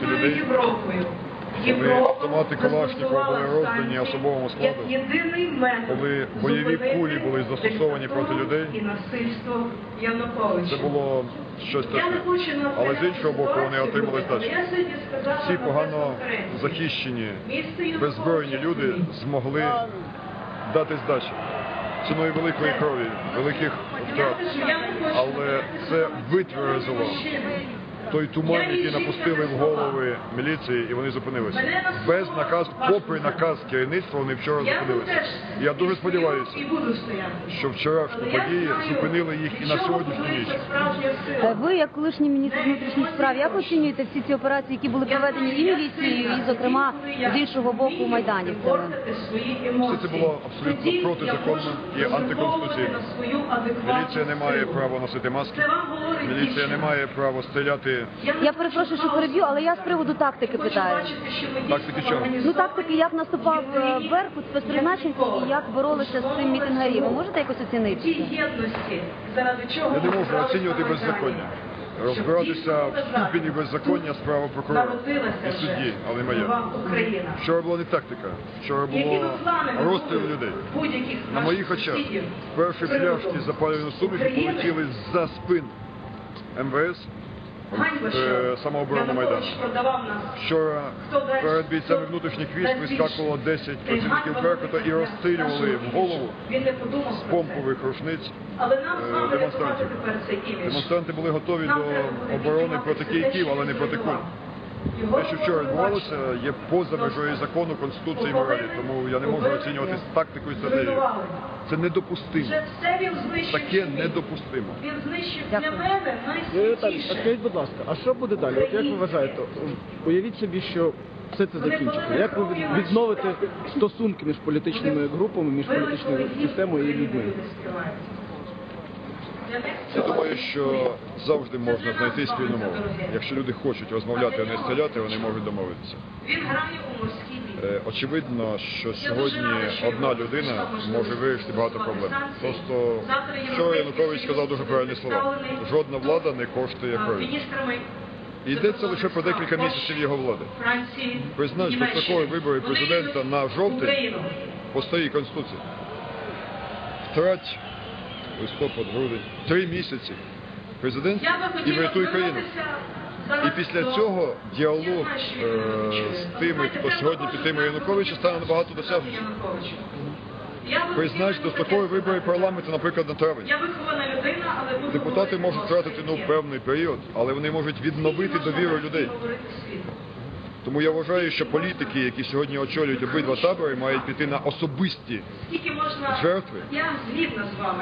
проти людей. Коли автомати Калашникова були роздані особовому складу, коли бойові кулі були застосовані проти людей, Це було щось таке. Але з іншого боку вони отримали здачу. Ці погано захищені, беззбройні люди змогли дати здачу ціною великої крові, великих втрат. Але це витверезило той туман, який напустили в голови міліції, і вони зупинилися. Без наказу, попри наказ керівництва, вони вчора зупинилися. Я дуже сподіваюся, що вчорашні події зупинили їх і на сьогоднішню ніч. ви, як колишній міністр внутрішніх справ, як оцінюєте всі ці операції, які були проведені і міліцією, і, зокрема, з іншого боку майданівцями? Все це було абсолютно протизаконно і антиконституційно. Міліція не має права носити маски. Міліція не має права стріляти. Я перепрошую, що переб'ю, але я з приводу тактики питаю. Тактики чого? Ну тактики, як наступав е, Беркут, спецпризначенці і як боролися з цим мітингарі. Ви можете якось оцінити? єдності, заради чого Я не можу оцінювати беззаконня. Розбиратися в ступені беззаконня справа прокурора і судді, але моя. Україна. Вчора була не тактика, вчора було розстріл людей. Будь-яких На моїх очах перші пляшки запалюваної суміші полетіли за спин МВС, Ганьба, е, що самооборона Майдану. продавав нас. Вчора перед бійцями внутрішніх військ вискакувало 10 працівників Беркута і розстрілювали в голову з помпових рушниць. Е, демонстрантів. Демонстранти були готові до оборони проти Київ, але не проти куль. Те, що вчора відбувалося, є поза межою закону, конституції і моралі, тому я не можу оцінювати тактику і стратегію. Це недопустимо. Таке недопустимо. Він знищив Дякую. для мене Е, найсвятіше. скажіть, будь ласка, а що буде далі? От як ви вважаєте, уявіть собі, що все це закінчиться. Як ви від- відновите стосунки між політичними групами, між політичною системою і людьми? Я думаю, що завжди можна знайти спільну мову. Якщо люди хочуть розмовляти, а не стріляти, вони можуть домовитися. Е, Очевидно, що сьогодні одна людина може вирішити багато проблем. Просто вчора Янукович сказав дуже правильні слова. Жодна влада не коштує крові. І йдеться лише про декілька місяців його влади. Признач дострокові вибори президента на жовтень по старій конституції. Втрать листопад, грудень, три місяці. Президент і врятуй країну. І після цього діалог е, з тими, хто сьогодні підтримує Януковича, стане набагато би Признач дострокові таке вибори парламенту, наприклад, на травень. Я вихована людина, але буду Депутати можуть втратити ну, певний період, але вони можуть відновити довіру людей. Тому я вважаю, що політики, які сьогодні очолюють обидва табори, мають піти на особисті Жертви,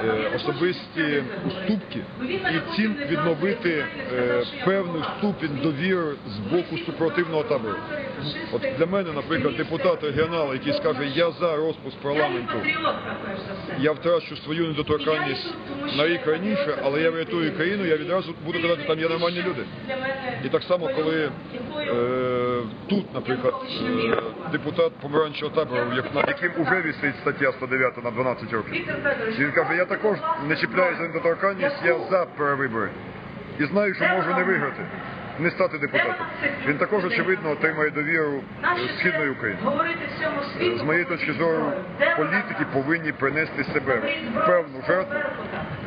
е, особисті уступки і цим відновити е, певну ступінь довіри з боку супротивного табору. От для мене, наприклад, депутат регіонал, який скаже, я за розпуск парламенту, Я втрачу свою недоторканність на рік раніше, але я врятую країну, я відразу буду казати, там є нормальні люди. І так само, коли е, тут, наприклад, е, депутат помаранчевого табору, як, над яким уже висить стаття 109 на 12 років, він каже, я також не чіпляю за недоторканність, я за перевибори. І знаю, що можу не виграти, не стати депутатом. Він також, очевидно, отримає довіру е, Східної України. З моєї точки зору, політики повинні принести себе в певну жертву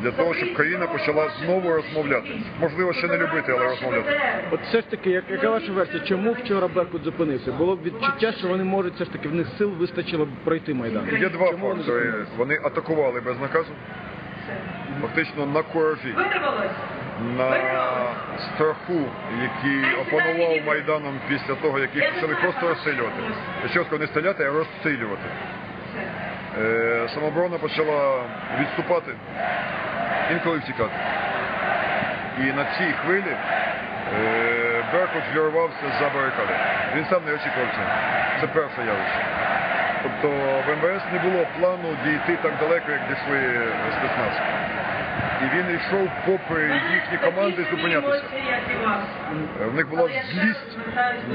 для того, щоб країна почала знову розмовляти. Можливо, ще не любити, але розмовляти. От все ж таки, як, яка ваша версія, чому вчора Беркут зупинився? Було б відчуття, що вони можуть все ж таки в них сил вистачило б пройти Майдан. Є два Чому вони фактори. зупинилися? Вони атакували без наказу, фактично на Вирвалось. на страху, який опанував Майданом після того, як їх почали просто розстрілювати. Я ще раз кажу, не стріляти, а розстрілювати. Е, Самооборона почала відступати, інколи втікати. І на цій хвилі е, Беркут вірвався за барикади. Він сам не очікував цього. Це перше явище. Тобто в МВС не було плану дійти так далеко, як дійшли спецназ. І він йшов попри їхні команди зупинятися. Е, В них була злість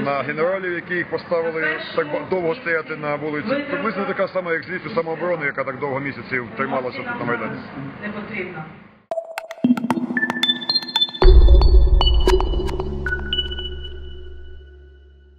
на генералів, які їх поставили так довго стояти на вулиці. Приблизно така сама, як злість у самооборони, яка так довго місяців трималася тут на Майдані. Не потрібно.